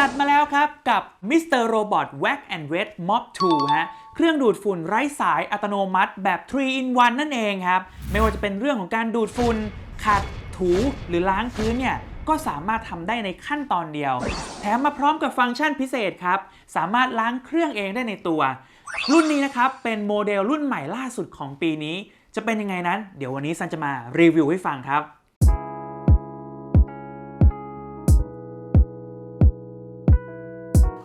จัดมาแล้วครับกับ Mr. Robot Wack and Wet Mop 2 ฮะ เครื่องดูดฝุ่นไร้สายอัตโนมัติแบบ 3 in 1 นั่นเองครับ ไม่ว่าจะเป็นเรื่องของการดูดฝุ่น ขัด ถูหรือล้างพื้นเนี่ยก็สามารถทำได้ในขั้นตอนเดียว แถมมาพร้อมกับฟังก์ชันพิเศษครับ สามารถล้างเครื่องเองได้ในตัว รุ่นนี้นะครับ เป็นโมเดลรุ่นใหม่ล่าสุดของปีนี้ จะเป็นยังไงนั้น เดี๋ยววันนี้ซันจะมารีวิวให้ฟังครับ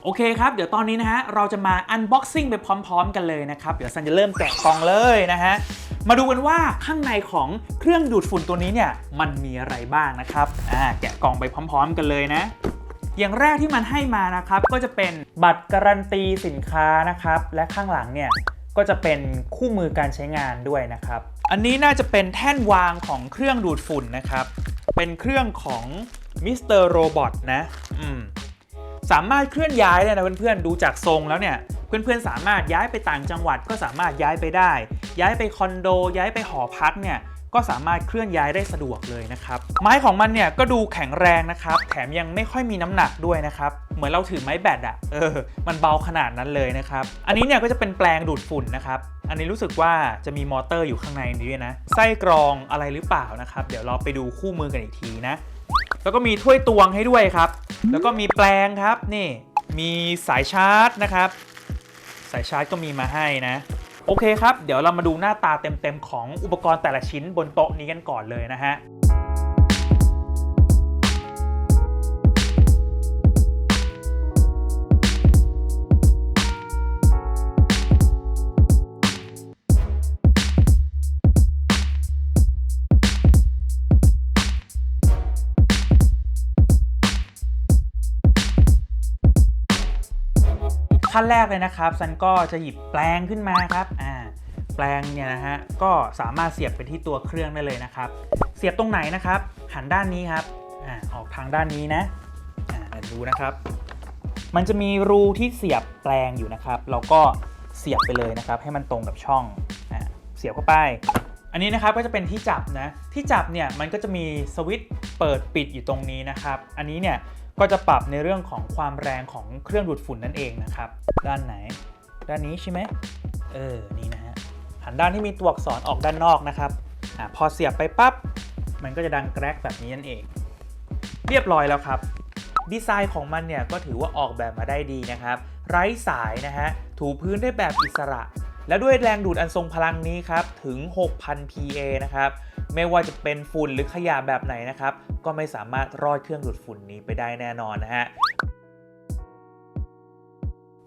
โอเคครับ เดี๋ยวตอนนี้นะฮะ เราจะมา unboxing ไปพร้อม ๆ กันเลยนะครับ เดี๋ยวซันจะเริ่มแกะกล่องเลยนะฮะ มาดูกันว่าข้างในของเครื่องดูดฝุ่นตัวนี้เนี่ยมันมีอะไรบ้างนะครับ อ่าแกะกล่องไปพร้อม ๆ กันเลยนะ อย่างแรกที่มันให้มานะครับก็จะเป็นบัตรการันตีสินค้านะครับและข้างหลังเนี่ยก็จะเป็นคู่มือการใช้งานด้วยนะครับ อันนี้น่าจะเป็นแท่นวางของเครื่องดูดฝุ่นนะครับ เป็นเครื่องของ Mr. Robot นะ อืม สามารถเคลื่อนย้ายได้นะเพื่อนๆ ดูจากทรงแล้วเนี่ย เพื่อนๆ สามารถย้ายไปต่างจังหวัดก็สามารถย้ายไปได้ ย้ายไปคอนโด ย้ายไปหอพักเนี่ยก็สามารถเคลื่อนย้ายได้สะดวกเลยนะครับ ไม้ของมันเนี่ยก็ดูแข็งแรงนะครับ แถมยังไม่ค่อยมีน้ำหนักด้วยนะครับ เหมือนเราถือไม้แบตอะเออ มันเบาขนาดนั้นเลยนะครับ อันนี้เนี่ยก็จะเป็นแปลงดูดฝุ่นนะครับ อันนี้รู้สึกว่าจะมีมอเตอร์อยู่ข้างในนี้ด้วยนะ ไส้กรองอะไรหรือเปล่านะครับ เดี๋ยวเราไปดูคู่มือกันอีกทีนะ แล้วก็มีถ้วยตวงให้ด้วยครับ แล้วก็มีแปลงครับนี่ มีสายชาร์จนะครับ สายชาร์จก็มีมาให้นะ โอเคครับ เดี๋ยวเรามาดูหน้าตาเต็มๆของอุปกรณ์แต่ละชิ้นบนโต๊ะนี้กันก่อนเลยนะฮะ ขั้นแรกเลยนะครับซันก็จะหยิบแปลงขึ้นมาครับอ่าแปลงเนี่ยนะฮะก็สามารถเสียบไปที่ตัวเครื่องได้เลยนะครับ เสียบตรงไหนนะครับ หันด้านนี้ครับอ่าออกทางด้านนี้นะอ่าดูนะครับ มันจะมีรูที่เสียบแปลงอยู่นะครับเราก็เสียบไปเลยนะครับ ให้มันตรงกับช่องอ่าเสียบเข้าไป อันนี้นะครับก็จะเป็นที่จับนะที่จับเนี่ยมันก็จะมีสวิตช์เปิดปิดอยู่ตรงนี้นะครับ อันนี้เนี่ย ก็จะปรับในเรื่องของความแรงของเครื่องดูดฝุ่นนั่นเองนะครับ ด้านไหน ด้านนี้ใช่ไหมเออ นี่นะฮะ หันด้านที่มีตัวอักษรออกด้านนอกนะครับอ่าพอเสียบไปปั๊บ มันก็จะดังแกรกแบบนี้นั่นเอง เรียบร้อยแล้วครับ ดีไซน์ของมันเนี่ยก็ถือว่าออกแบบมาได้ดีนะครับ ไร้สายนะฮะ ถูพื้นได้แบบอิสระ และด้วยแรงดูดอันทรงพลังนี้ครับ ถึง 6,000 PA นะครับ ไม่ว่าจะเป็นฝุ่นหรือขยะแบบไหนนะครับ ก็ไม่สามารถรอดเครื่องดูดฝุ่นนี้ไปได้แน่นอนนะฮะ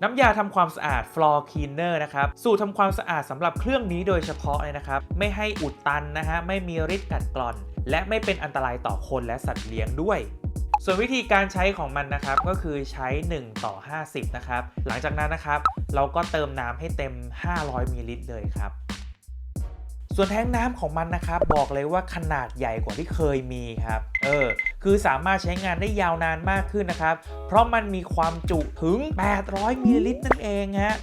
น้ำยาทำความสะอาด Floor Cleaner นะครับ สูตรทำความสะอาดสำหรับเครื่องนี้โดยเฉพาะเลยนะครับ ไม่ให้อุดตันนะฮะ ไม่มีฤทธิ์กัดกร่อน และไม่เป็นอันตรายต่อคนและสัตว์เลี้ยงด้วย ส่วนวิธีการใช้ของมันนะครับ ก็คือใช้ 1 ต่อ 50 นะครับ หลังจากนั้นนะครับ เราก็เติมน้ำให้เต็ม 500มิลลิลิตรเลยครับ ส่วนแท้งน้ำของมันนะครับบอกเลยว่าขนาดใหญ่กว่าที่เคยมีครับ เออ คือสามารถใช้งานได้ยาวนานมากขึ้นนะครับ เพราะมันมีความจุถึง 800มิลลิลิตรนั่นเองฮะ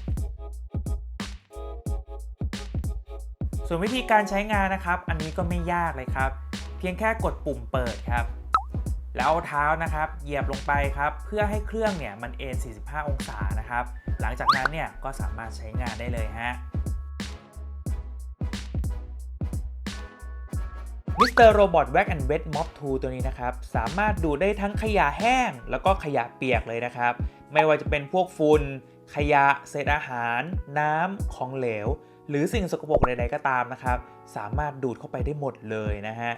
ส่วนวิธีการใช้งานนะครับ อันนี้ก็ไม่ยากเลยครับ เพียงแค่กดปุ่มเปิดครับ แล้วเอาเท้านะครับ เหยียบลงไปครับ เพื่อให้เครื่องเนี่ยมันเอ็น45 องศานะครับ หลังจากนั้นเนี่ยก็สามารถใช้งานได้เลยฮะ Mr. Robot Wack and Wet Mop 2ตัวนี้นะครับ สามารถดูดได้ทั้งขยะแห้ง แล้วก็ขยะเปียกเลยนะครับ ไม่ว่าจะเป็นพวกฝุ่นขยะ เศษอาหาร น้ำของเหลว หรือสิ่งสกปรกใดๆก็ตามนะครับ สามารถดูดเข้าไปได้หมดเลยนะฮะ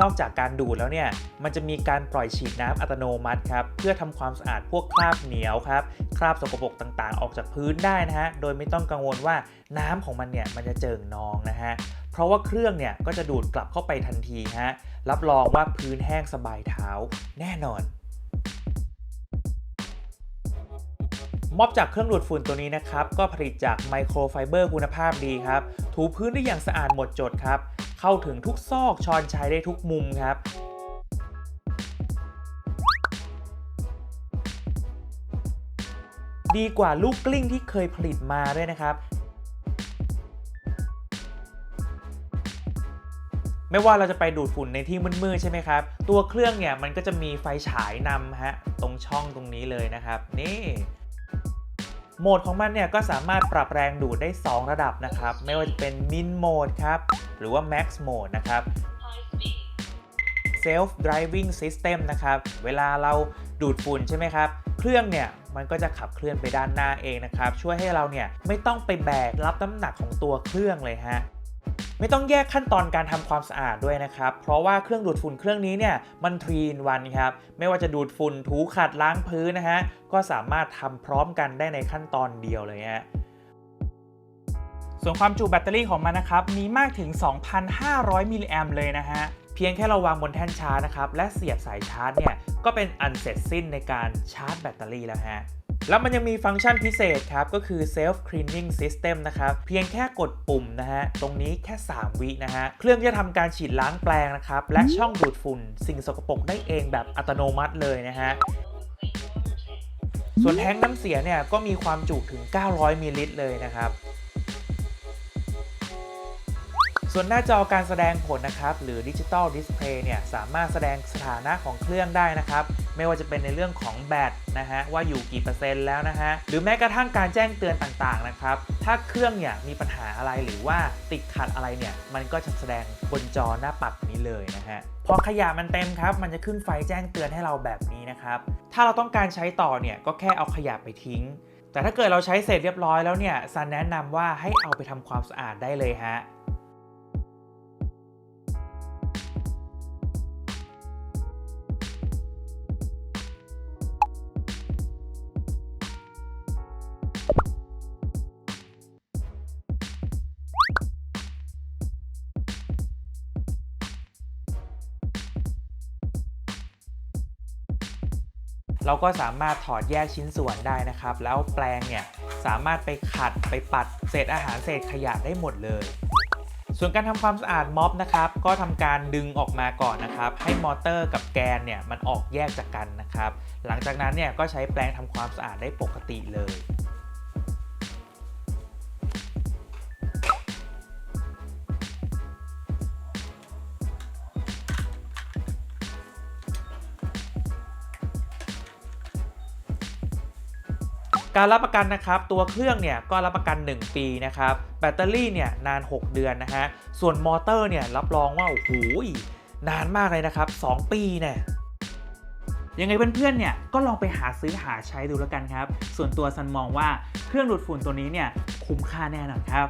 นอกจากการดูดแล้วเนี่ย มันจะมีการปล่อยฉีดน้ำอัตโนมัติครับ เพื่อทำความสะอาดพวกคราบเหนียวครับ คราบสกปรกต่างๆ ออกจากพื้นได้นะฮะ โดยไม่ต้องกังวลว่าน้ำของมันเนี่ยมันจะเจิ่งนองนะฮะ เพราะว่าเครื่องเนี่ยก็จะดูดกลับเข้าไปทันทีฮะ รับรองว่าพื้นแห้งสบายเท้าแน่นอนมอบจากเครื่องดูดฝุ่นตัวนี้นะครับ ก็ผลิตจากไมโครไฟเบอร์คุณภาพดีครับ ถูพื้นได้อย่างสะอาดหมดจดครับ เข้าถึงทุกซอกชอนชัยได้ทุกมุมครับดีกว่าลูกกลิ้งที่เคยผลิตมาด้วยนะครับ ไม่ว่าเราจะไปดูดฝุ่นในที่มืดๆใช่ไหมครับ ตัวเครื่องเนี่ยมันก็จะมีไฟฉายนำฮะ ตรงช่องตรงนี้เลยนะครับ นี่ โหมดของมันเนี่ยก็สามารถปรับแรงดูดได้ 2 ระดับนะครับ ไม่ว่าจะเป็น Min Mode ครับ หรือว่า Max Mode นะครับ Self Driving System นะครับ เวลาเราดูดฝุ่นใช่ไหมครับ เครื่องเนี่ยมันก็จะขับเคลื่อนไปด้านหน้าเองนะครับ ช่วยให้เราเนี่ยไม่ต้องไปแบกรับน้ำหนักของตัวเครื่องเลยฮะ ไม่ต้องแยกขั้นตอนการทำความสะอาดด้วยนะครับ เพราะว่าเครื่องดูดฝุ่นเครื่องนี้เนี่ยมันทรีนวันครับ ไม่ว่าจะดูดฝุ่นถูขัดล้างพื้นนะฮะ ก็สามารถทำพร้อมกันได้ในขั้นตอนเดียวเลยฮะส่วนความจุแบตเตอรี่ของมันนะครับ มีมากถึง 2,500 มิลลิแอมเลยนะฮะ เพียงแค่เราวางบนแท่นชาร์จนะครับ และเสียบสายชาร์จเนี่ย ก็เป็นอันเสร็จสิ้นในการชาร์จแบตเตอรี่แล้วฮะ แล้วมันยังมีฟังก์ชันพิเศษครับ ก็คือ self cleaning system นะครับ เพียงแค่กดปุ่มนะฮะ ตรงนี้แค่ 3 วินะฮะ เครื่องจะทำการฉีดล้างแปลงนะครับ และช่องดูดฝุ่น สิ่งสกปรกได้เองแบบอัตโนมัติเลยนะฮะส่วนแท้งน้ำเสียเนี่ยก็มีความจุถึง 900มิลลิลิตรเลยนะครับ ส่วนหน้าจอการแสดงผลนะครับ หรือดิจิตอลดิสเพลย์เนี่ยสามารถแสดงสถานะของเครื่องได้นะครับ ไม่ว่าจะเป็นในเรื่องของแบตนะฮะว่าอยู่กี่เปอร์เซ็นต์แล้วนะฮะหรือแม้กระทั่งการแจ้งเตือนต่างๆนะครับ ถ้าเครื่องเนี่ยมีปัญหาอะไรหรือว่าติดขัดอะไรเนี่ย มันก็จะแสดงบนจอหน้าปัดนี้เลยนะฮะพอขยะมันเต็มครับ มันจะขึ้นไฟแจ้งเตือนให้เราแบบนี้นะครับ ถ้าเราต้องการใช้ต่อเนี่ยก็แค่เอาขยะไปทิ้งแต่ถ้าเกิดเราใช้เสร็จเรียบร้อยแล้วเนี่ยซันแนะนำว่าให้เอาไปทำความสะอาดได้เลยฮะ เราก็สามารถถอดแยกชิ้นส่วนได้นะครับ แล้วแปลงเนี่ยสามารถไปขัดไปปัดเศษอาหารเศษขยะได้หมดเลย ส่วนการทำความสะอาดม็อบนะครับ ก็ทำการดึงออกมาก่อนนะครับ ให้มอเตอร์กับแกนเนี่ยมันออกแยกจากกันนะครับ หลังจากนั้นเนี่ยก็ใช้แปลงทำความสะอาดได้ปกติเลย การรับประกันนะครับตัวเครื่องเนี่ยก็รับประกัน 1 ปีนะครับแบตเตอรี่เนี่ยนาน 6 เดือนนะฮะส่วนมอเตอร์เนี่ยรับรองว่าโอ้โหนานมากเลยนะครับ 2 ปีเนี่ยยังไงเพื่อนๆ เนี่ยก็ลองไปหาซื้อหาใช้ดูแล้วกันครับ ส่วนตัวซันมองว่าเครื่องดูดฝุ่นตัวนี้เนี่ยคุ้มค่าแน่นอนครับ